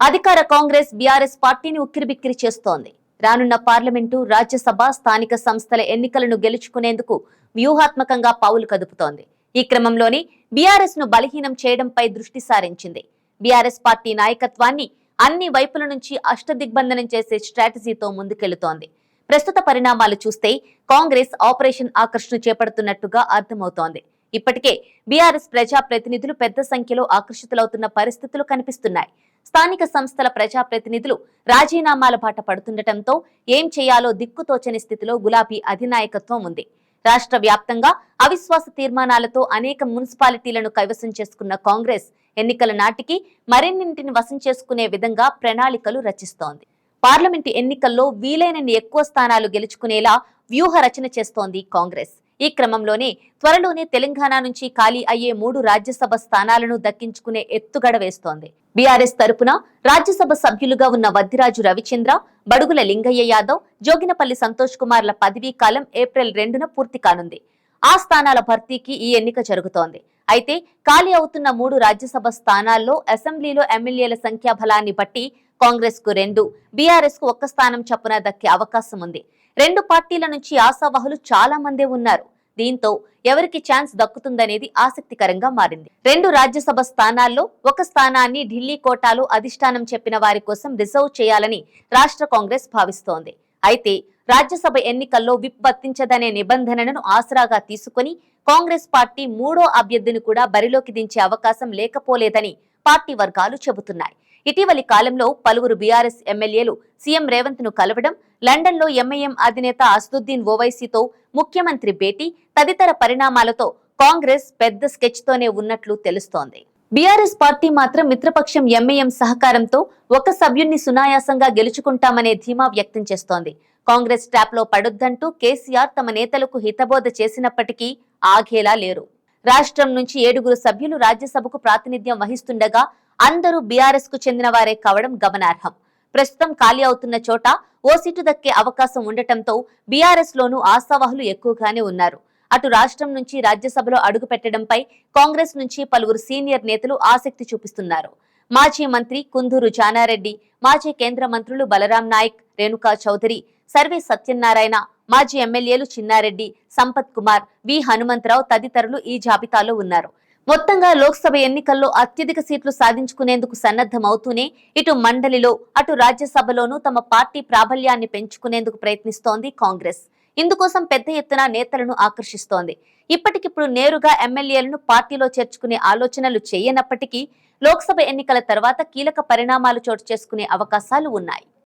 అధికార కాంగ్రెస్ బీఆర్ఎస్ పార్టీని ఉక్కిరిబిక్కిరి చేస్తోంది. రానున్న పార్లమెంటు రాజ్యసభ స్థానిక సంస్థల ఎన్నికలను గెలుచుకునేందుకు వ్యూహాత్మకంగా పావులు కదుపుతోంది. ఈ క్రమంలోనే బీఆర్ఎస్ను బలహీనం చేయడంపై దృష్టి సారించింది. బీఆర్ఎస్ పార్టీ నాయకత్వాన్ని అన్ని వైపుల నుంచి అష్టదిగ్బంధనం చేసే స్ట్రాటజీతో ముందుకెళ్తోంది. ప్రస్తుత పరిణామాలు చూస్తే కాంగ్రెస్ ఆపరేషన్ ఆకర్షణ చేపడుతున్నట్టుగా అర్థమవుతోంది. ఇప్పటికే బీఆర్ఎస్ ప్రజా ప్రతినిధులు పెద్ద సంఖ్యలో ఆకర్షితులవుతున్న పరిస్థితులు కనిపిస్తున్నాయి. స్థానిక సంస్థల ప్రజా ప్రతినిధులు రాజీనామాల బాట పడుతుండటంతో ఏం చేయాలో దిక్కుతోచని స్థితిలో గులాబీ అధినాయకత్వం ఉంది. రాష్ట్ర వ్యాప్తంగా అవిశ్వాస తీర్మానాలతో అనేక మున్సిపాలిటీలను కైవసం చేసుకున్న కాంగ్రెస్ ఎన్నికల నాటికి మరిన్నింటిని వశం చేసుకునే విధంగా ప్రణాళికలు రచిస్తోంది. పార్లమెంటు ఎన్నికల్లో వీలైనన్ని ఎక్కువ స్థానాలు గెలుచుకునేలా వ్యూహ రచన చేస్తోంది కాంగ్రెస్. ఈ క్రమంలోనే త్వరలోనే తెలంగాణ నుంచి ఖాళీ అయ్యే మూడు రాజ్యసభ స్థానాలను దక్కించుకునే ఎత్తుగడ వేస్తోంది. బీఆర్ఎస్ తరపున రాజ్యసభ సభ్యులుగా ఉన్న వద్దిరాజు రవిచంద్ర బడుగుల లింగయ్య యాదవ్ జోగినపల్లి సంతోష్ కుమార్ల పదవీ కాలం ఏప్రిల్ రెండున పూర్తి కానుంది. ఆ స్థానాల భర్తీకి ఈ ఎన్నిక జరుగుతోంది. అయితే ఖాళీ అవుతున్న మూడు రాజ్యసభ స్థానాల్లో అసెంబ్లీలో ఎమ్మెల్యేల సంఖ్యాబలాన్ని బట్టి కాంగ్రెస్కు రెండు బీఆర్ఎస్కు ఒక్క స్థానం చొప్పున దక్కే అవకాశం ఉంది. రెండు పార్టీల నుంచి ఆశావాహులు చాలా మందే ఉన్నారు. దీంతో ఎవరికి ఛాన్స్ దక్కుతుందనేది ఆసక్తికరంగా మారింది. రెండు రాజ్యసభ స్థానాల్లో ఒక స్థానాన్ని ఢిల్లీ కోటాలో అధిష్టానం చెప్పిన వారి కోసం రిజర్వ్ చేయాలని రాష్ట్ర కాంగ్రెస్ భావిస్తోంది. అయితే రాజ్యసభ ఎన్నికల్లో విప్ వర్తించదనే నిబంధనను ఆసరాగా తీసుకుని కాంగ్రెస్ పార్టీ మూడో అభ్యర్థిని కూడా బరిలోకి దించే అవకాశం లేకపోలేదని పార్టీ వర్గాలు చెబుతున్నాయి. ఇటీవలి కాలంలో పలువురు బీఆర్ఎస్ ఎమ్మెల్యేలు సీఎం రేవంత్ను కలవడం లండన్లో ఎంఐఎం అధినేత అసదుద్దీన్ ఓవైసీతో ముఖ్యమంత్రి భేటీ తదితర పరిణామాలతో కాంగ్రెస్ పెద్ద స్కెచ్ తోనే ఉన్నట్లు తెలుస్తోంది. బీఆర్ఎస్ పార్టీ మాత్రం మిత్రపక్షం ఎంఐఎం సహకారంతో ఒక సభ్యుణ్ణి సునాయాసంగా గెలుచుకుంటామనే ధీమా వ్యక్తం చేస్తోంది. కాంగ్రెస్ ట్యాప్లో పడొద్దంటూ కేసీఆర్ తమ నేతలకు హితబోధ చేసినప్పటికీ ఆగేలా లేరు రాష్ట్రం నుంచి ఏడుగురు సభ్యులు రాజ్యసభకు ప్రాతినిధ్యం వహిస్తుండగా అందరూ బీఆర్ఎస్కు చెందిన వారే కావడం గమనార్హం. ప్రస్తుతం ఖాళీ అవుతున్న చోట ఓ సీటు దక్కే అవకాశం ఉండటంతో బీఆర్ఎస్ లోనూ ఆశావాహులు ఎక్కువగానే ఉన్నారు. అటు రాష్ట్రం నుంచి రాజ్యసభలో అడుగు పెట్టడంపై కాంగ్రెస్ నుంచి పలువురు సీనియర్ నేతలు ఆసక్తి చూపిస్తున్నారు. మాజీ మంత్రి కుందూరు జానారెడ్డి మాజీ కేంద్ర మంత్రులు బలరాం నాయక్ రేణుకా చౌదరి సర్వే సత్యనారాయణ మాజీ ఎమ్మెల్యేలు చిన్నారెడ్డి సంపత్ కుమార్ వి హనుమంతరావు తదితరులు ఈ జాబితాలో ఉన్నారు. మొత్తంగా లోక్సభ ఎన్నికల్లో అత్యధిక సీట్లు సాధించుకునేందుకు సన్నద్ధమవుతూనే ఇటు మండలిలో అటు రాజ్యసభలోనూ తమ పార్టీ ప్రాబల్యాన్ని పెంచుకునేందుకు ప్రయత్నిస్తోంది కాంగ్రెస్. ఇందుకోసం పెద్ద ఎత్తున నేతలను ఆకర్షిస్తోంది. ఇప్పటికిప్పుడు నేరుగా ఎమ్మెల్యేలను పార్టీలో చేర్చుకునే ఆలోచనలు చేయనప్పటికీ లోక్సభ ఎన్నికల తర్వాత కీలక పరిణామాలు చోటు చేసుకునే అవకాశాలు ఉన్నాయి.